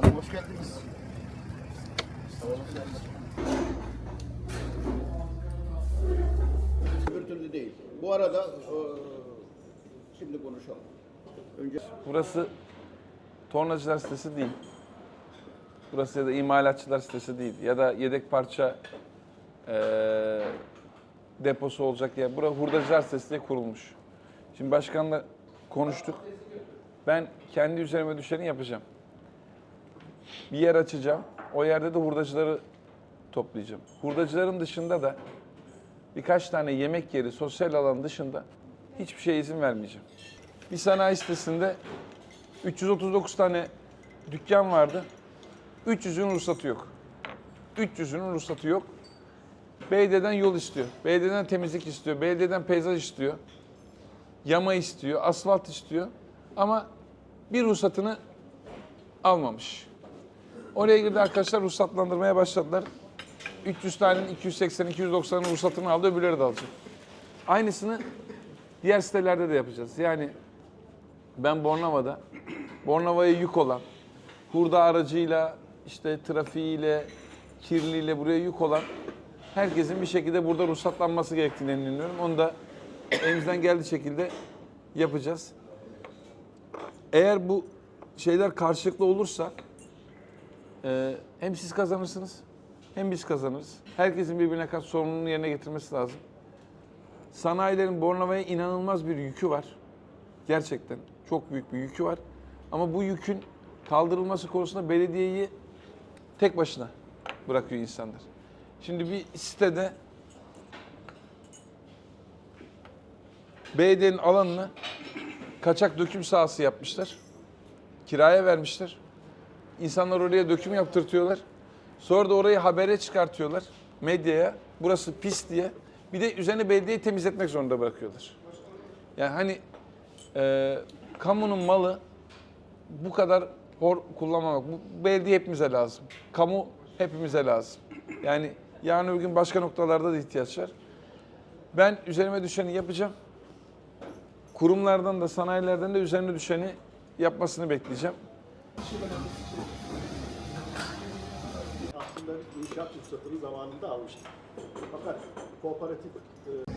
Hanım hoş geldiniz. Öbür türlü değil. Bu arada e, şimdi konuşalım. Önce Burası tornacılar sitesi değil. Burası ya da imalatçılar sitesi değil. Ya da yedek parça eee, deposu olacak yer. Burası hurdacılar sitesi diye kurulmuş. Şimdi başkanla konuştuk. Ben kendi üzerime düşeni yapacağım. Bir yer açacağım. O yerde de hurdacıları toplayacağım. Hurdacıların dışında da birkaç tane yemek yeri, sosyal alan dışında hiçbir şeye izin vermeyeceğim. Bir sanayi sitesinde 339 tane dükkan vardı. 300'ün ruhsatı yok. 300'ünün ruhsatı yok. Belediyeden yol istiyor. Belediyeden temizlik istiyor. Belediyeden peyzaj istiyor. Yama istiyor. Asfalt istiyor. Ama bir ruhsatını almamış. Oraya girdi arkadaşlar ruhsatlandırmaya başladılar. 300 tanenin 280 290'ın ruhsatını aldı öbürleri de alacak. Aynısını diğer sitelerde de yapacağız. Yani ben Bornova'da, Bornova'ya yük olan, hurda aracıyla, işte trafiğiyle, kirliyle buraya yük olan herkesin bir şekilde burada ruhsatlanması gerektiğini inanıyorum. Onu da elimizden geldiği şekilde yapacağız. Eğer bu şeyler karşılıklı olursa e, hem siz kazanırsınız hem biz kazanırız. Herkesin birbirine karşı sorumluluğunu yerine getirmesi lazım. Sanayilerin Bornova'ya inanılmaz bir yükü var. Gerçekten çok büyük bir yükü var. Ama bu yükün kaldırılması konusunda belediyeyi tek başına bırakıyor insanlar. Şimdi bir sitede belediyenin alanını kaçak döküm sahası yapmışlar. Kiraya vermişler. İnsanlar oraya döküm yaptırtıyorlar. Sonra da orayı habere çıkartıyorlar medyaya. Burası pis diye. Bir de üzerine belediyeyi temizletmek zorunda bırakıyorlar. Yani hani e, kamunun malı bu kadar hor kullanmamak. Bu belediye hepimize lazım. Kamu hepimize lazım. Yani yarın öbür gün başka noktalarda da ihtiyaç var. Ben üzerime düşeni yapacağım. Kurumlardan da sanayilerden de üzerine düşeni yapmasını bekleyeceğim. Aslında inşaat ruhsatını zamanında almıştık. Fakat kooperatif e,